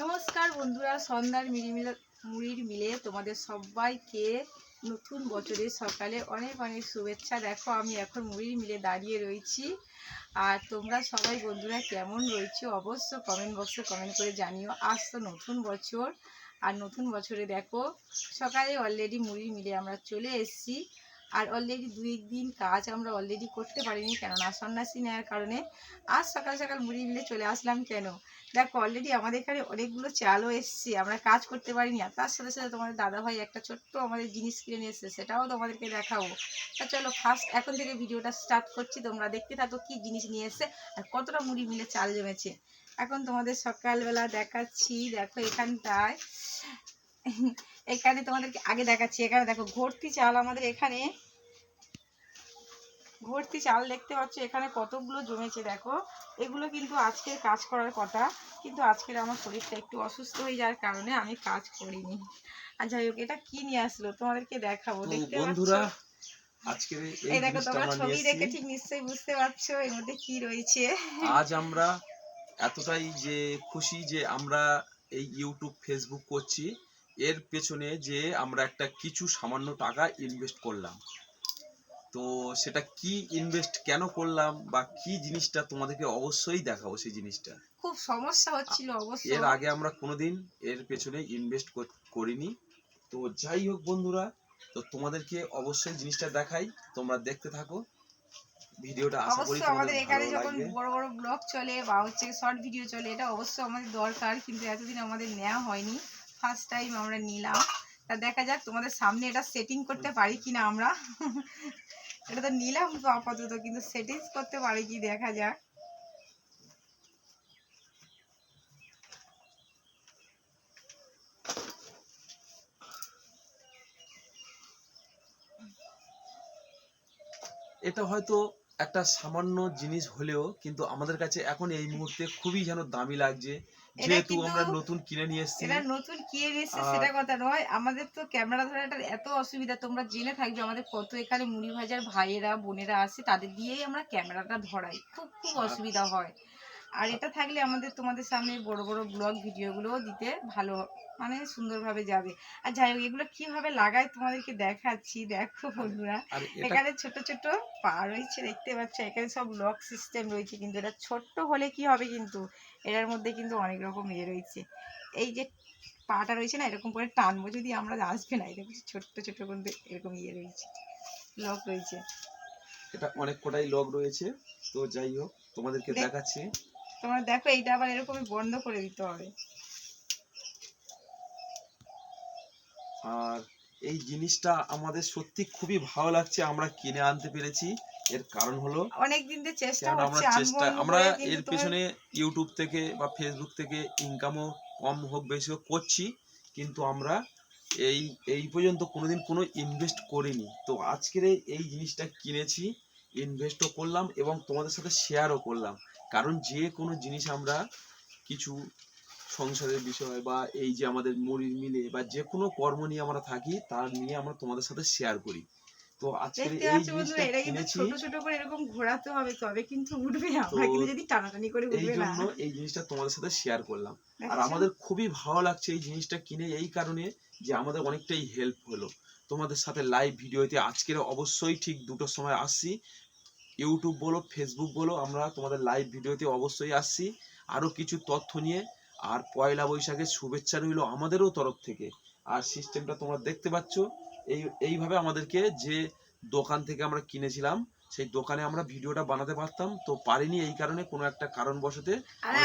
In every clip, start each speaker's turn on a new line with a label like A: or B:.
A: নমস্কার বন্ধুরা, সন্ধ্যার মিলি মিলে মুড়ির মিলে তোমাদের সবাইকে নতুন বছরের সকালে অনেক অনেক শুভেচ্ছা। দেখো, আমি এখন মুড়ির মিলে দাঁড়িয়ে রয়েছি। আর তোমরা সবাই বন্ধুরা কেমন রয়েছে? অবশ্য কমেন্ট বক্সে কমেন্ট করে জানিও। আজ তো নতুন বছর। আর নতুন বছরে দেখো, সকালে অলরেডি মুড়ির মিলে আমরা চলে এসেছি। আর অলরেডি দুই দিন কাজ আমরা অলরেডি করতে পারিনি কেননা সন্ন্যাসী নেওয়ার কারণে আজ সকাল সকাল মুড়ি মিলে চলে আসলাম কেন? দেখো অলরেডি আমাদের এখানে অনেকগুলো চালও এসছে, আমরা কাজ করতে পারিনি। আর তার সাথে সাথে তোমাদের দাদাভাই একটা ছোট্ট আমাদের জিনিস কিনে এসছে, সেটাও তোমাদেরকে দেখাবো। তা চলো ফার্স্ট এখন থেকে ভিডিওটা স্টার্ট করছি, তোমরা দেখতে থাকো কি জিনিস নিয়ে এসছে আর কতটা মুড়ি মিলে চাল জমেছে। এখন তোমাদের সকালবেলা দেখাচ্ছি, দেখো এখানটায় এখানে তোমাদেরকে আগে দেখাচ্ছি। এখানে দেখো ভর্তি চাল আমাদের এখানে। ভর্তি চাল দেখতে পাচ্ছ এখানে কতগুলো জমেছে দেখো। এগুলো কিন্তু আজকের কাজ করার কথা কিন্তু আজকের আমার শরীরটা একটু অসুস্থ হয়ে যাওয়ার কারণে আমি কাজ করিনি। আর যাই হোক এটা কি নিয়ে আসলো তোমাদেরকে দেখাবো দেখতে
B: বন্ধুরা আজকের এই
A: দেখো তোমরা ছবি দেখে ঠিক নিশ্চয়ই বুঝতে পারছ এর মধ্যে কি রয়েছে।
B: আজ আমরা এতটাই যে খুশি যে আমরা এই ইউটিউব ফেসবুক করছি। এর পেছনে যে আমরা একটা কিছু সামান্য টাকা ইনভেস্ট করলাম। তো সেটা কি ইনভেস্ট কেন করলাম বা কি জিনিসটা তোমাদেরকে অবশ্যই দেখাবো সেই জিনিসটা।
A: খুব সমস্যা হচ্ছিল অবশ্য।
B: এর আগে আমরা কোনোদিন এর পেছনে ইনভেস্ট করিনি। তো যাই হোক বন্ধুরা তো তোমাদেরকে অবশ্যই জিনিসটা দেখাই তোমরা দেখতে থাকো। ভিডিওটা আশা করি
A: আমাদের এখানে যখন বড় বড় ব্লগ চলে বা হচ্ছে শর্ট ভিডিও চলে এটা অবশ্যই আমাদের দরকার কিন্তু এতদিন আমাদের নেওয়া হয়নি। ফার্স্ট টাইম আমরা নিলাম। তা দেখা যাক তোমাদের সামনে এটা সেটিং করতে পারি কিনা আমরা। এটা তো নিলাম তো আপাতত, কিন্তু সেটিংস করতে পারি কি দেখা যাক।
B: এটা হয়তো একটা সামান্য জিনিস হলেও কিন্তু আমাদের কাছে এখন এই মুহূর্তে খুবই যেন দামি লাগছে। যেহেতু আমরা নতুন কিনে নিয়ে এসেছি।
A: এটা নতুন কিনে নিয়ে
B: আর-
A: সেটা কথা নয়। আমাদের তো ক্যামেরা ধরাটার এত অসুবিধা তোমরা জেনে থাকবে আমাদের কত এখানে মুড়ি ভাজার ভাইয়েরা বোনেরা আসে তাদের দিয়েই আমরা ক্যামেরাটা ধরাই। খুব খুব অসুবিধা হয়। আর এটা থাকলে আমাদের তোমাদের সামনে বড় বড় ব্লগ ভিডিওগুলোও দিতে ভালো মানে সুন্দরভাবে যাবে। আর যাই হোক এগুলো কীভাবে লাগায় তোমাদেরকে দেখাচ্ছি দেখো বন্ধুরা। এখানে ছোট ছোট পা রয়েছে দেখতে পাচ্ছ? এখানে সব লক সিস্টেম রয়েছে কিন্তু এটা ছোট্ট হলে কি হবে কিন্তু? এটার মধ্যে কিন্তু অনেক রকম ইয়ে রয়েছে। এই যে পাটা রয়েছে না এরকম করে টানবো যদি আমরা আসবে না এটা ছোট্ট ছোট্ট কিন্তু এরকম ইয়ে রয়েছে লক রয়েছে।
B: এটা অনেক কটাই লগ রয়েছে তো যাই হোক তোমাদেরকে
A: দেখ-
B: দেখাচ্ছি।
A: তোমরা দেখো এইটা আবার এরকমই বন্ধ করে দিতে হবে।
B: আর এই জিনিসটা আমাদের সত্যি খুবই ভালো লাগছে আমরা কিনে আনতে পেরেছি। এর কারণ হলো
A: অনেক দিন থেকে চেষ্টা
B: আমরা চেষ্টা আমরা এর পেছনে ইউটিউব থেকে বা ফেসবুক থেকে ইনকামও কম হোক বেশি হোক করছি কিন্তু আমরা এই এই পর্যন্ত কোনোদিন কোনো ইনভেস্ট করিনি। তো আজকের এই জিনিসটা কিনেছি। ইনভেস্টও করলাম এবং তোমাদের সাথে শেয়ারও করলাম। কারণ যে কোনো জিনিস আমরা কিছু সংসারের বিষয় বা এই যে আমাদের মুড়ির মিলে বা যে কোনো কর্ম নিয়ে আমরা থাকি তার নিয়ে আমরা তোমাদের সাথে শেয়ার করি। তো
A: দেখতে
B: এই জিনিসটা কিনেছি।
A: ছোট ছোট করে এরকম ঘোরাতে হবে তবে কিন্তু উঠবে আমরা কিন্তু যদি টানাটানি করে উঠবে না।
B: জন্য এই জিনিসটা তোমাদের সাথে শেয়ার করলাম। আর আমাদের খুবই ভালো লাগছে এই জিনিসটা কিনে এই কারণে যে আমাদের অনেকটাই হেল্প হলো। তোমাদের সাথে লাইভ ভিডিওতে আজকের অবশ্যই ঠিক দুটো সময় আসছি। ইউটিউব বলো ফেসবুক বলো, আমরা তোমাদের লাইভ ভিডিওতে অবশ্যই আসছি। আরও কিছু তথ্য নিয়ে। আর পয়লা বৈশাখের শুভেচ্ছা রইল আমাদেরও তরফ থেকে। আর সিস্টেমটা তোমরা দেখতে পাচ্ছ। এই, এইভাবে আমাদেরকে যে দোকান থেকে আমরা কিনেছিলাম সেই দোকানে আমরা ভিডিওটা বানাতে পারতাম তো পারিনি এই কারণে কোনো একটা কারণবশতে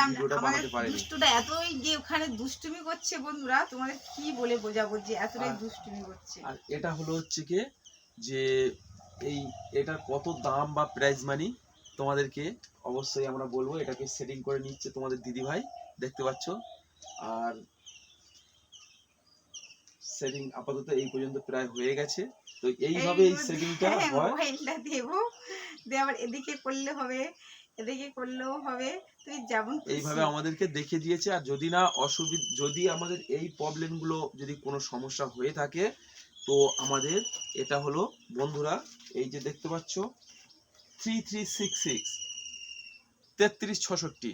B: ভিডিওটা বানাতে পারিনি।
A: দুষ্টুটা এতই যে ওখানে দুষ্টুমি করছে বন্ধুরা তোমাদের কি বলে বোঝাবো যে এতটাই দুষ্টুমি করছে।
B: আর এটা হলো হচ্ছে কি যে এই এটার কত দাম বা প্রাইস মানি তোমাদেরকে অবশ্যই আমরা বলব এটাকে সেটিং করে নিচ্ছে তোমাদের দিদি ভাই দেখতে পাচ্ছ? আর সেটিং আপাতত এই পর্যন্ত প্রায় হয়ে গেছে তো এইভাবে এই সেটিংটা
A: হ্যাঁ,
B: হয়।
A: মোবাইলটা দেবো দিয়ে আবার এদিকে করলে হবে, এদিকে করলেও হবে। তুই যেমন
B: এইভাবে আমাদেরকে দেখে দিয়েছে। আর যদি না অসুবিধা যদি আমাদের এই প্রবলেমগুলো যদি কোনো সমস্যা হয়ে থাকে, তো আমাদের এটা হলো, বন্ধুরা, এই যে দেখতে পাচ্ছ থ্রি থ্রি সিক্স সিক্স তেত্রিশ ছষট্টি।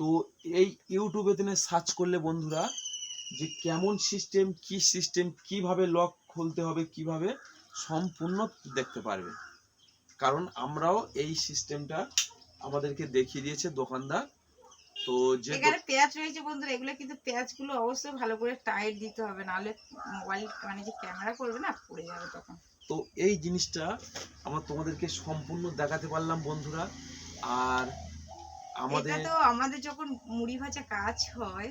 B: তো এই ইউটিউবে তুমি সার্চ করলে, বন্ধুরা, যে কেমন সিস্টেম কি সিস্টেম কীভাবে লক খুলতে হবে, কীভাবে, সম্পূর্ণ দেখতে পারবে। কারণ আমরাও এই সিস্টেমটা আমাদেরকে দেখিয়ে দিয়েছে দোকানদার। তো যে
A: এখানে পেঁয়াজ রয়েছে বন্ধুরা এগুলো কিন্তু পেঁয়াজগুলো অবশ্যই ভালো করে টাইট দিতে হবে নাহলে মোবাইল মানে যে ক্যামেরা করবে না পড়ে যাবে তখন।
B: তো এই জিনিসটা আমরা তোমাদেরকে সম্পূর্ণ দেখাতে পারলাম বন্ধুরা। আর আমাদের
A: তো আমাদের যখন মুড়ি ভাজা কাজ হয়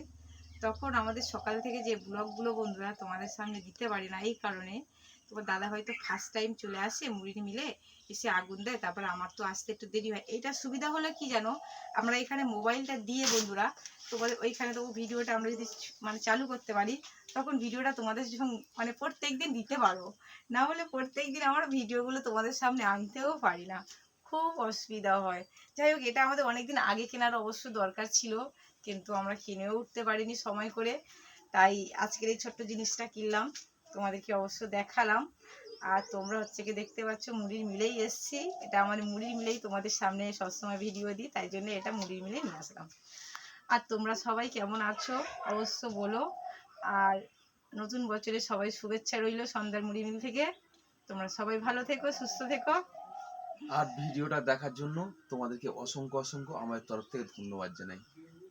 A: তখন আমাদের সকাল থেকে যে ব্লগগুলো বন্ধুরা তোমাদের সামনে দিতে পারি না এই কারণে তোমার দাদা হয়তো ফার্স্ট টাইম চলে আসে মুড়ি মিলে, এসে আগুন দেয়, তারপরে আমার তো আসতে একটু দেরি হয়। এটা সুবিধা হলো কি জানো? আমরা এখানে মোবাইলটা দিয়ে বন্ধুরা তোমাদের ওইখানে তো ভিডিওটা আমরা যদি মানে চালু করতে পারি, তখন ভিডিওটা তোমাদের মানে প্রত্যেক দিন দিতে পারব না হলে প্রত্যেক দিন আমরা ভিডিওগুলো তোমাদের সামনে আনতেও পারি না। খুব অসুবিধা হয়। যাই হোক, এটা আমাদের অনেকদিন আগে কেনার অবশ্য দরকার ছিল, কিন্তু আমরা কিনেও উঠতে পারিনি সময় করে। তাই আজকের এই ছোট্ট জিনিসটা কিনলাম। তোমাদেরকে অবশ্য দেখালাম। আর তোমরা হচ্ছে কি দেখতে পাচ্ছ মুড়ির মিলেই এসছি। এটা আমার মুড়ির মিলেই তোমাদের সামনে সবসময় ভিডিও দিই, তাই জন্য এটা মুড়ির মিলেই নিয়ে আসলাম। আর তোমরা সবাই কেমন আছো? অবশ্য বলো। আর নতুন বছরে সবাই শুভেচ্ছা রইল সন্ধ্যার মুড়ি মিল থেকে। তোমরা সবাই ভালো থেকো, সুস্থ থেকো।
B: আর ভিডিওটা দেখার জন্য তোমাদেরকে অসংখ্য অসংখ্য আমার তরফ থেকে ধন্যবাদ জানাই।